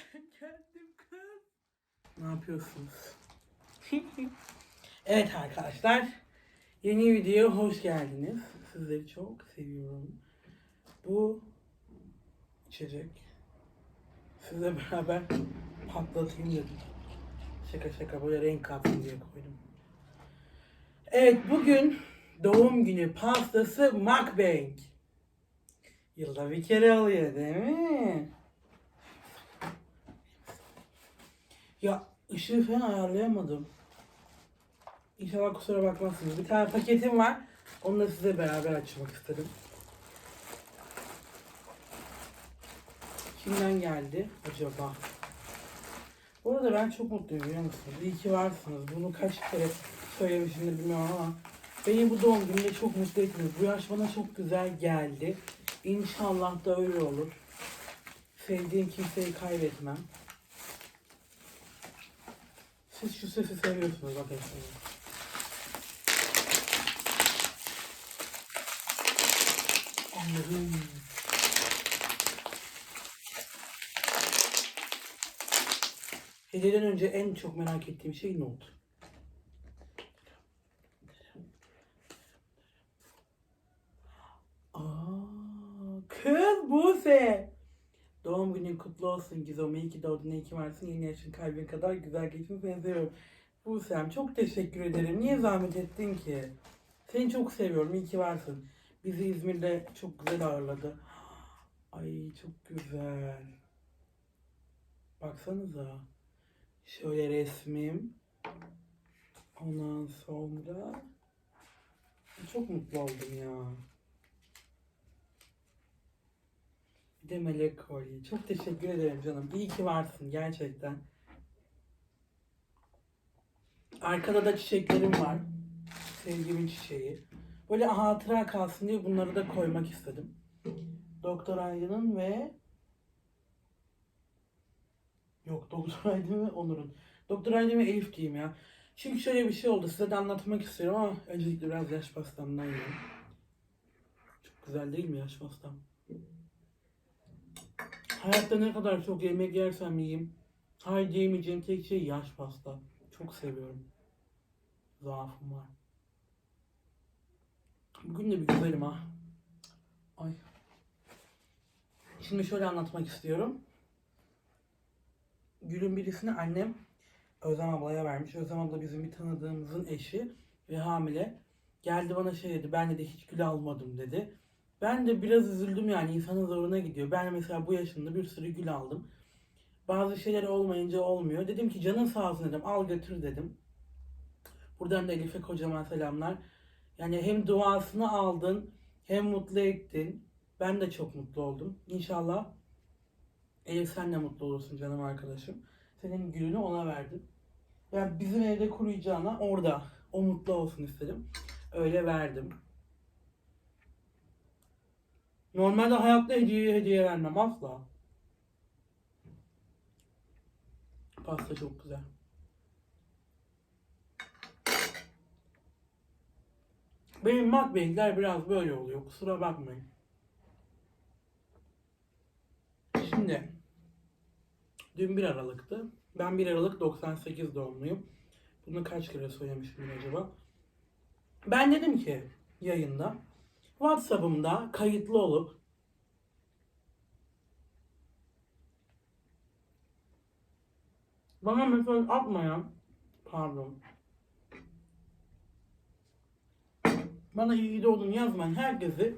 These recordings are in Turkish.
Kendim kız. Ne yapıyorsunuz? evet arkadaşlar. Yeni videoya hoş geldiniz. Sizleri çok seviyorum. Bu içecek. Sizle beraber patlatayım dedim. Şaka şaka böyle renk katsın diye koydum. Evet bugün doğum günü pastası mukbang. Yılda bir kere oluyor değil mi? Ya ışığı falan ayarlayamadım. İnşallah kusura bakmazsınız. Bir tane paketim var. Onu da size beraber açmak istedim. Kimden geldi acaba? Bu arada ben çok mutluyum biliyor musunuz? İyi ki varsınız. Bunu kaç kere söylemişimdir bilmiyorum ama beni bu doğum gününde çok mutlu ettiniz. Bu yaş bana çok güzel geldi. İnşallah da öyle olur. Sevdiğim kimseyi kaybetmem. Siz şu sesi seviyorsunuz bakın şimdi. Anladım. Hediyeden önce en çok merak ettiğim şey not. Aa, kız Buse. Doğum günün olsun Gizem. İyi ki doğdun, iyi ki varsın. Yeni yaşın kalbin kadar güzel geçsin. Seni seviyorum. Buse'm çok teşekkür ederim. Niye zahmet ettin ki? Seni çok seviyorum. İyi ki varsın. Bizi İzmir'de çok güzel ağırladı. Ay çok güzel. Baksanıza. Şöyle resmim. Ondan sonra çok mutlu oldum ya. Bir de melek kolye. Çok teşekkür ederim canım. İyi ki varsın gerçekten. Arkada da çiçeklerim var. Sevgimin çiçeği. Böyle hatıra kalsın diye bunları da koymak istedim. Doktor Aydın'ın ve Yok Doktor Aydın ve Onur'un. Doktor Aydın ve Elif diyeyim ya. Çünkü şöyle bir şey oldu. Size de anlatmak istiyorum ama öncelikle biraz yaş pastamdan yiyelim. Çok güzel değil mi yaş pastam? Hayatta ne kadar çok yemek yersem yiyeyim. Hayır diyemeyeceğim tek şey yaş pasta. Çok seviyorum. Zaafım var. Bugün de bir güzelim ha. Ay. Şimdi şöyle anlatmak istiyorum. Gül'ün birisini annem Özlem ablaya vermiş. Özlem abla bizim bir tanıdığımızın eşi ve hamile. Geldi bana şey dedi, ben de hiç gül almadım dedi. Ben de biraz üzüldüm yani insanın zoruna gidiyor. Ben mesela bu yaşımda bir sürü gül aldım. Bazı şeyler olmayınca olmuyor. Dedim ki canın sağ olsun dedim, al götür dedim. Buradan da Elif'e kocaman selamlar. Yani hem duasını aldın, hem mutlu ettin. Ben de çok mutlu oldum. İnşallah Elif sen de mutlu olursun canım arkadaşım. Senin gülünü ona verdim. Yani bizim evde kuruyacağına orada o mutlu olsun istedim. Öyle verdim. Normalde hayatta hediye hediye vermem asla. Pasta çok güzel. Benim mukbangler biraz böyle oluyor. Kusura bakmayın. Şimdi dün 1 Aralık'tı. Ben 1 Aralık 98 doğumluyum. Bunu kaç kere söylemişim acaba? Ben dedim ki yayında WhatsApp'ımda kayıtlı olup bana mesaj atmayan pardon bana iyi doğdun yazmayan herkesi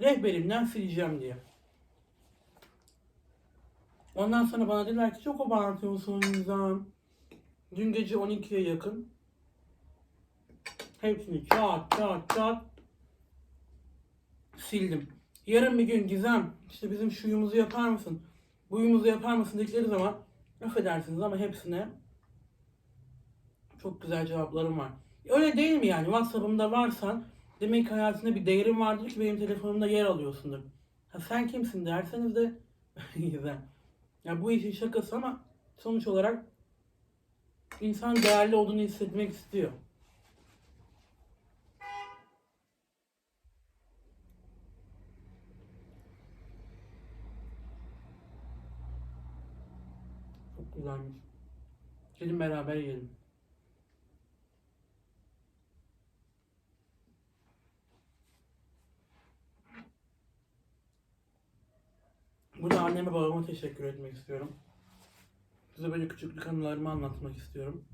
rehberimden sileceğim diye. Ondan sonra bana dediler ki çok abartıyorsun Nizam. Dün gece 12'ye yakın hepsini çat çat çat sildim. Yarın bir gün Gizem işte bizim şuyumuzu yapar mısın? Buyumuzu yapar mısın dedikleri zaman affedersiniz ama hepsine çok güzel cevaplarım var. Öyle değil mi yani? WhatsApp'ımda varsan demek ki hayatında bir değerin vardır ki benim telefonumda yer alıyorsundur. Ha, sen kimsin derseniz de güzel. Ya bu işin şakası ama sonuç olarak insan değerli olduğunu hissetmek istiyor. Gelin beraber yiyelim. Burada anneme babama teşekkür etmek istiyorum. Size böyle küçüklük anılarımı anlatmak istiyorum.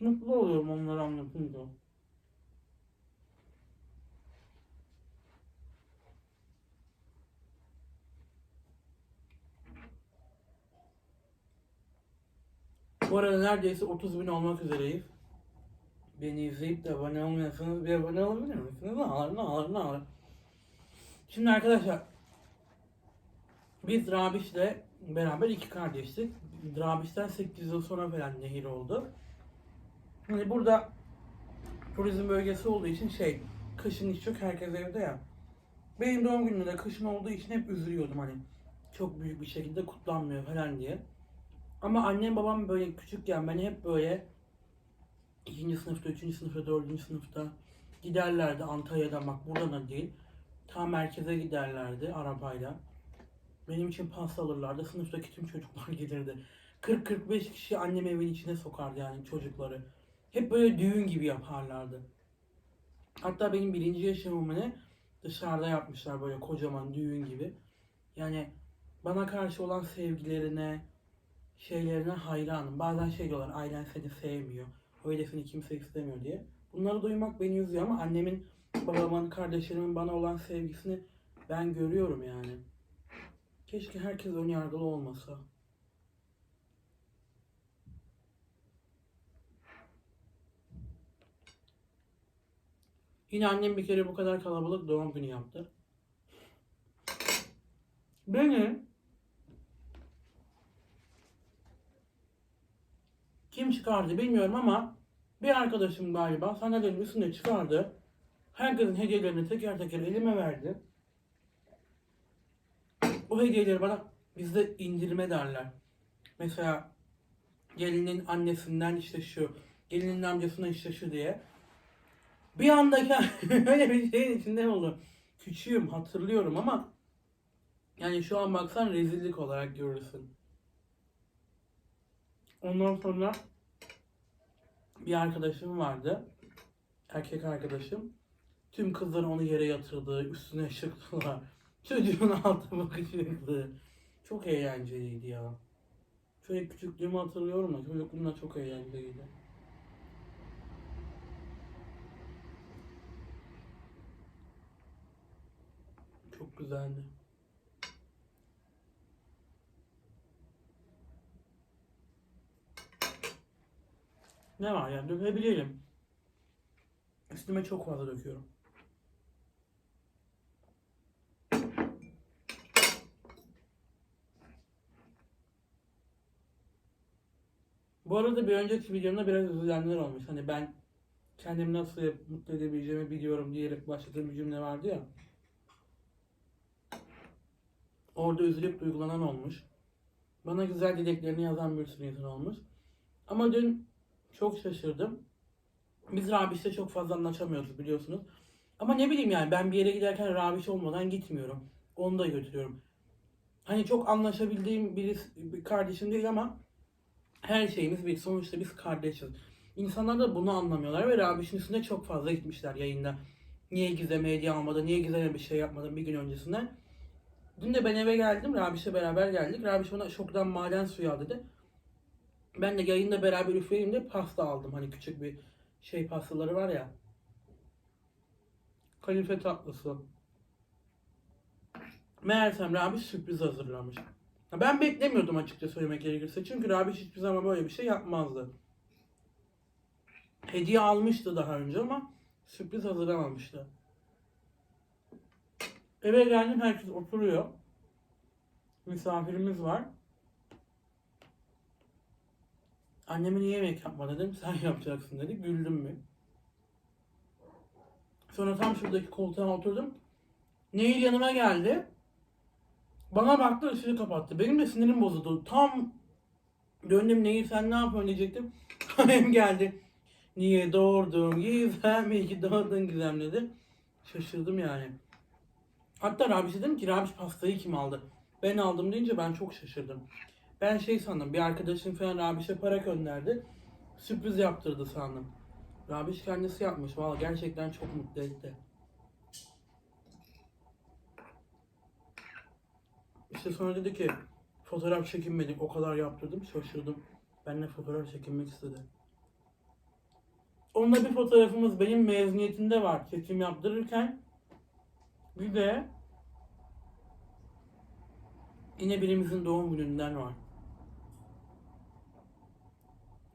Mutlu oluyorum onları anlatınca. Bu arada neredeyse 30 bin olmak üzereyiz. Beni izleyip de abone olmuyorsanız bir abone olabilir misiniz? Alır ne alır. Şimdi arkadaşlar biz Rabiş'le beraber iki kardeştik. Rabiş'ten 8 yıl sonra falan nehir oldu. Hani burada turizm bölgesi olduğu için şey kışın hiç yok herkes evde ya. Benim doğum günümde de kışın olduğu için hep üzülüyordum hani çok büyük bir şekilde kutlanmıyor falan diye. Ama annem babam böyle küçükken beni hep böyle ikinci sınıfta, üçüncü sınıfta, dördüncü sınıfta giderlerdi Antalya'dan bak buradan da değil. Tam merkeze giderlerdi arabayla. Benim için pasta alırlardı. Sınıftaki tüm çocuklar gelirdi. 40-45 kişi annem evin içine sokardı yani çocukları. Hep böyle düğün gibi yaparlardı. Hatta benim birinci yaşamımı ne dışarıda yapmışlar böyle kocaman düğün gibi. Yani bana karşı olan sevgilerine, şeylerine hayranım. Bazen şey diyorlar ailen seni sevmiyor. Öylesini kimse istemiyor diye. Bunları duymak beni üzüyor ama annemin, babamın, kardeşlerimin bana olan sevgisini ben görüyorum yani. Keşke herkes ön yargılı olmasa. Yine annem bir kere bu kadar kalabalık doğum günü yaptı. Beni kim çıkardı bilmiyorum ama bir arkadaşım galiba sandalyenin üstünde çıkardı. Herkesin hediyelerini teker teker elime verdi. O hediyeleri bana bizde indirme derler. Mesela gelinin annesinden işte şu, gelinin amcasından işte şu diye. Bir anda kend- öyle bir şeyin içinde oldu. Küçüğüm hatırlıyorum ama yani şu an baksan rezillik olarak görürsün. Ondan sonra bir arkadaşım vardı. Erkek arkadaşım. Tüm kızlar onu yere yatırdı, üstüne çıktılar. Çocuğun altı bakışıydı. Çok eğlenceliydi ya. Şöyle küçüklüğümü hatırlıyorum da çocukluğumda çok eğlenceliydi. Çok güzeldi. Ne var ya dökebilirim. Üstüme çok fazla döküyorum. Bu arada bir önceki videomda biraz üzülenler olmuş. Hani ben kendimi nasıl mutlu edebileceğimi biliyorum diyerek başladığım bir cümle vardı ya. Orada üzülüp duygulanan olmuş. Bana güzel dileklerini yazan bir sürü insan olmuş. Ama dün çok şaşırdım. Biz Rabiş'le çok fazla anlaşamıyoruz biliyorsunuz. Ama ne bileyim yani ben bir yere giderken Rabiş olmadan gitmiyorum. Onu da götürüyorum. Hani çok anlaşabildiğim birisi, bir kardeşim değil ama her şeyimiz bir. Sonuçta biz kardeşiz. İnsanlar da bunu anlamıyorlar ve Rabiş'in üstüne çok fazla gitmişler yayında. Niye Gizem'e hediye almadın, niye Gizem'e bir şey yapmadın bir gün öncesinde. Dün de ben eve geldim, Rabiş'le beraber geldik. Rabiş bana şoktan maden suyu al dedi. Ben de yayında beraber üfleyeyim de pasta aldım. Hani küçük bir şey pastaları var ya. Kalife tatlısı. Meğersem Rabiş sürpriz hazırlamış. Ha, Ben beklemiyordum açıkça söylemek gerekirse. Çünkü Rabiş hiçbir zaman böyle bir şey yapmazdı. Hediye almıştı daha önce ama sürpriz hazırlamamıştı. Eve geldim herkes oturuyor. Misafirimiz var. Anneme niye yemek yapma dedim. Sen yapacaksın dedi. Güldüm mü? Sonra tam şuradaki koltuğa oturdum. Nehir yanıma geldi. Bana baktı ışığı kapattı. Benim de sinirim bozuldu. Tam döndüm Nehir sen ne yapıyorsun diyecektim. Hem geldi. Niye doğurdun Gizem? İyi ki doğdun Gizem dedi. Şaşırdım yani. Hatta Rabiş'e dedim ki Rabiş pastayı kim aldı? Ben aldım deyince ben çok şaşırdım. Ben şey sandım bir arkadaşım falan Rabiş'e para gönderdi. Sürpriz yaptırdı sandım. Rabiş kendisi yapmış. Valla gerçekten çok mutlu etti. İşte sonra dedi ki fotoğraf çekinmedik o kadar yaptırdım şaşırdım. Benimle fotoğraf çekinmek istedi. Onunla bir fotoğrafımız benim mezuniyetimde var çekim yaptırırken. Bir de yine birimizin doğum gününden var.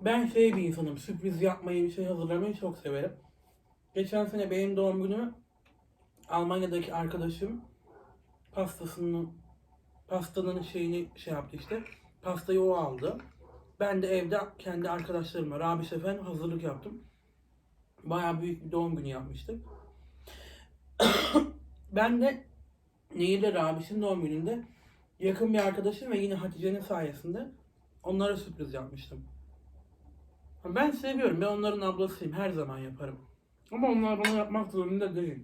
Ben şey bir insanım, sürpriz yapmayı, bir şey hazırlamayı çok severim. Geçen sene benim doğum günümü Almanya'daki arkadaşım pastasını, pastanın şeyini şey yaptı işte. Pastayı o aldı. Ben de evde kendi arkadaşlarımla, Rabi Şefen hazırlık yaptım. Bayağı büyük bir doğum günü yapmıştık. ben de Nehir'le Rabiş'in doğum gününde yakın bir arkadaşım ve yine Hatice'nin sayesinde onlara sürpriz yapmıştım. Ben seviyorum. Ben onların ablasıyım. Her zaman yaparım. Ama onlar bana yapmak zorunda değil.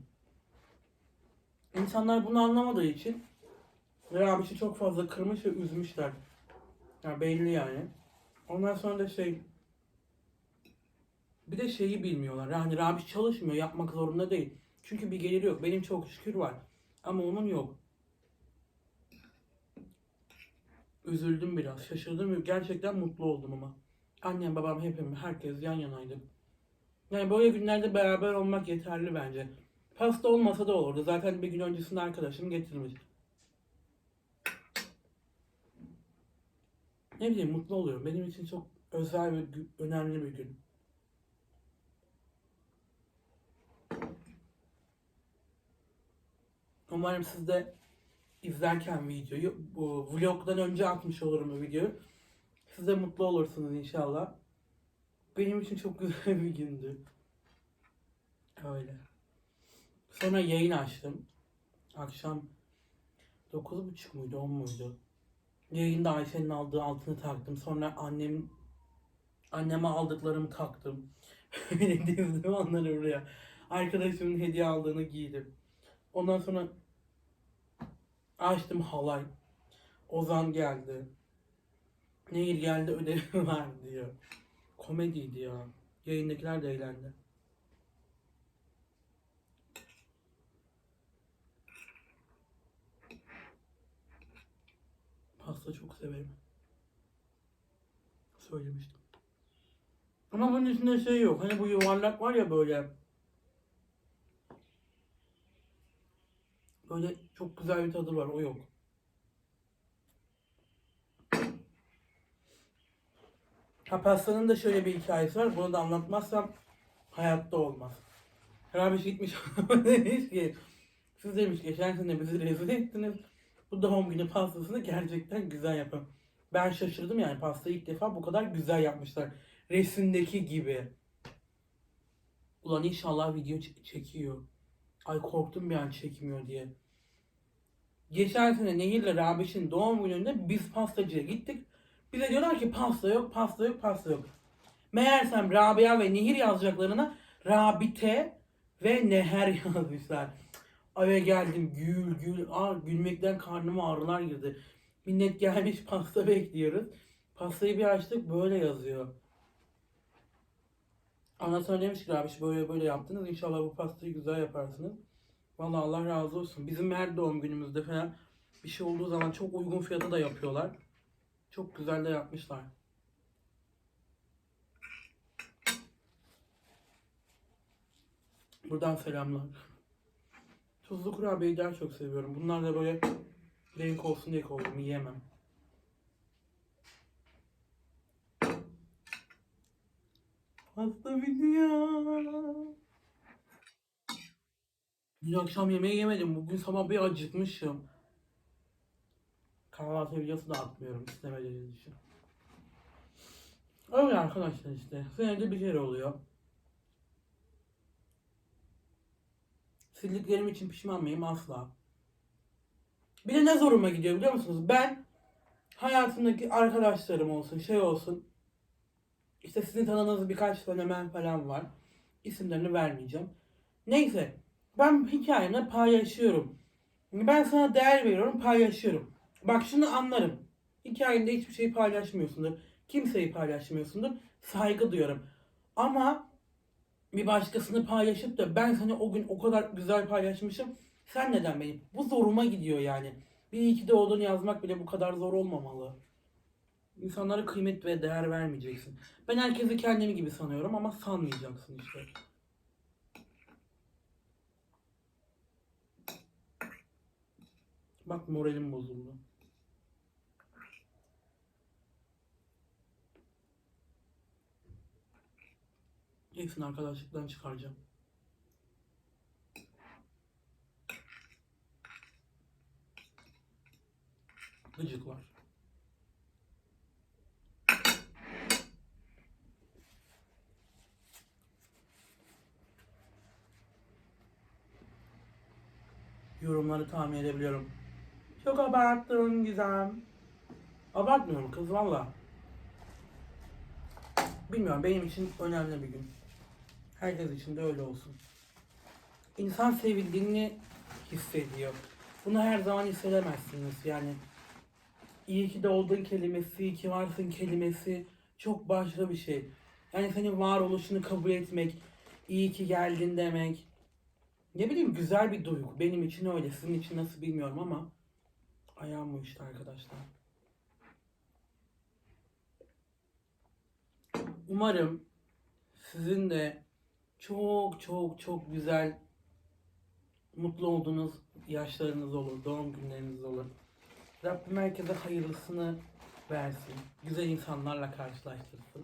İnsanlar bunu anlamadığı için abisi çok fazla kırmış ve üzmüşler. Ya belli yani. Ondan sonra da şey bir de şeyi bilmiyorlar. Yani Rabiş çalışmıyor, yapmak zorunda değil. Çünkü bir geliri yok. Benim çok şükür var. Ama onun yok. Üzüldüm biraz, şaşırdım ve gerçekten mutlu oldum ama. Annem, babam, hepimiz, herkes yan yanaydık. Yani böyle günlerde beraber olmak yeterli bence. Pasta olmasa da olurdu. Zaten bir gün öncesinde arkadaşım getirmiş. Ne bileyim mutlu oluyorum. Benim için çok özel ve önemli bir gün. Umarım siz de izlerken videoyu, bu vlogdan önce atmış olurum bu videoyu. Siz de mutlu olursunuz inşallah. Benim için çok güzel bir gündü. Öyle. Sonra yayın açtım. Akşam 9.30 muydu 10 muydu? Yayında Ayşe'nin aldığı altını taktım. Sonra annem anneme aldıklarımı taktım. Öyle dizdim onları buraya. Arkadaşımın hediye aldığını giydim. Ondan sonra açtım halay. Ozan geldi. Nehir geldi ödevi var diyor. Komediydi ya. Yayındakiler de eğlendi. Pasta çok severim. Söylemiştim. Ama bunun içinde şey yok. Hani bu yuvarlak var ya böyle. Böyle çok güzel bir tadı var. O yok. Ha pastanın da şöyle bir hikayesi var. Bunu da anlatmazsam hayatta olmaz. Rabiş gitmiş demiş ki siz demiş geçen sene bizi rezil ettiniz. Bu doğum günü pastasını gerçekten güzel yapın. Ben şaşırdım yani pastayı ilk defa bu kadar güzel yapmışlar. Resimdeki gibi. Ulan inşallah video çekiyor. Ay korktum bir an çekmiyor diye. Geçen sene Nehir'le Rabiş'in doğum gününde biz pastacıya gittik. Bize diyorlar ki pasta yok, pasta yok, pasta yok. Meğersem Rabia ve Nehir yazacaklarına Rabite ve Neher yazmışlar. Eve geldim gül gül, Aa, gülmekten karnıma ağrılar girdi. Millet gelmiş pasta bekliyoruz. Pastayı bir açtık böyle yazıyor. Anlatan demiş ki Rabiş böyle böyle yaptınız. İnşallah bu pastayı güzel yaparsınız. Vallahi Allah razı olsun. Bizim her doğum günümüzde falan bir şey olduğu zaman çok uygun fiyata da yapıyorlar. Çok güzel de yapmışlar. Buradan selamlar. Tuzlu kurabiyeyi daha çok seviyorum. Bunlar da böyle renk olsun diye koydum. Yiyemem. Pasta bitiyor. Dün akşam yemeği yemedim. Bugün sabah bir acıkmışım. Kahvaltı videosu da atmıyorum istemediğiniz için. Öyle arkadaşlar işte. Senede bir kere oluyor. Sildiklerim için pişman mıyım? Asla. Bir de ne zoruma gidiyor biliyor musunuz? Ben hayatımdaki arkadaşlarım olsun, şey olsun. İşte sizin tanıdığınız birkaç fenomen falan var. İsimlerini vermeyeceğim. Neyse. Ben hikayemle paylaşıyorum. Ben sana değer veriyorum, paylaşıyorum. Bak şunu anlarım. Hikayende hiçbir şey paylaşmıyorsundur. Kimseyi paylaşmıyorsundur. Saygı duyuyorum. Ama bir başkasını paylaşıp da ben seni o gün o kadar güzel paylaşmışım. Sen neden benim? Bu zoruma gidiyor yani. Bir iyi ki doğdun yazmak bile bu kadar zor olmamalı. İnsanlara kıymet ve değer vermeyeceksin. Ben herkesi kendimi gibi sanıyorum ama sanmayacaksın işte. Bak moralim bozuldu. Hepsini arkadaşlıktan çıkaracağım. Gıcıklar. Yorumları tahmin edebiliyorum. Çok abarttın Gizem. Abartmıyorum kız valla. Bilmiyorum benim için önemli bir gün. Herkes için de öyle olsun. İnsan sevildiğini hissediyor. Bunu her zaman hissedemezsiniz yani. İyi ki doğdun kelimesi, iyi ki varsın kelimesi çok başka bir şey. Yani senin varoluşunu kabul etmek, iyi ki geldin demek. Ne bileyim güzel bir duygu. Benim için öyle. Sizin için nasıl bilmiyorum ama ayağım uyuştu arkadaşlar. Umarım sizin de çok çok çok güzel mutlu olduğunuz yaşlarınız olur, doğum günleriniz olur. Rabbim herkese hayırlısını versin. Güzel insanlarla karşılaştırsın.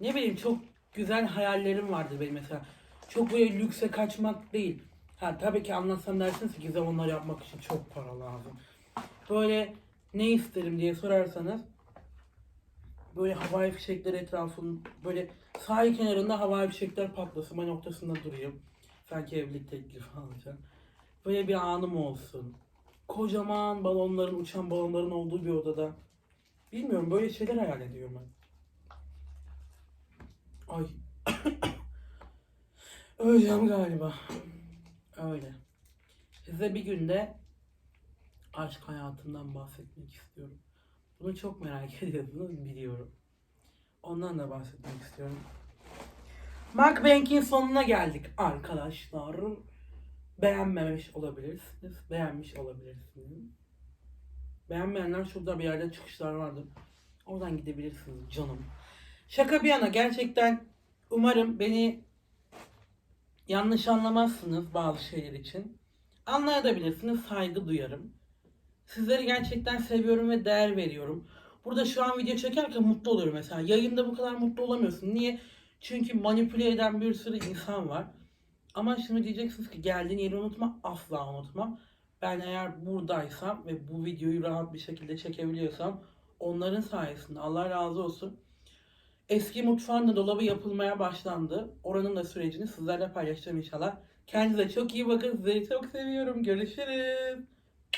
Ne bileyim çok güzel hayallerim vardı benim mesela. Çok böyle lükse kaçmak değil. Ha tabii ki anlatsam dersiniz ki Gizem onları yapmak için çok para lazım. Böyle ne isterim diye sorarsanız böyle havai fişekler etrafın böyle sahil kenarında havai fişekler patlasın ben noktasında durayım. Sanki evlilik teklifi alacağım. Böyle bir anım olsun. Kocaman balonların, uçan balonların olduğu bir odada. Bilmiyorum böyle şeyler hayal ediyorum ben. Ay. Öleceğim galiba. Öyle. Size bir günde aşk hayatımdan bahsetmek istiyorum. Bunu çok merak ediyorsunuz biliyorum. Ondan da bahsetmek istiyorum. Mukbang'in sonuna geldik arkadaşlar. Beğenmemiş olabilirsiniz. Beğenmiş olabilirsiniz. Beğenmeyenler şurada bir yerde çıkışlar vardır. Oradan gidebilirsiniz canım. Şaka bir yana gerçekten umarım beni yanlış anlamazsınız bazı şeyler için. Anlayabilirsiniz, saygı duyarım. Sizleri gerçekten seviyorum ve değer veriyorum. Burada şu an video çekerken mutlu oluyorum mesela. Yayında bu kadar mutlu olamıyorsun. Niye? Çünkü manipüle eden bir sürü insan var. Ama şimdi diyeceksiniz ki geldiğin yeri unutma. Asla unutmam. Ben eğer buradaysam ve bu videoyu rahat bir şekilde çekebiliyorsam onların sayesinde Allah razı olsun. Eski mutfağın da dolabı yapılmaya başlandı. Oranın da sürecini sizlerle paylaşacağım inşallah. Kendinize çok iyi bakın. Sizi çok seviyorum. Görüşürüz.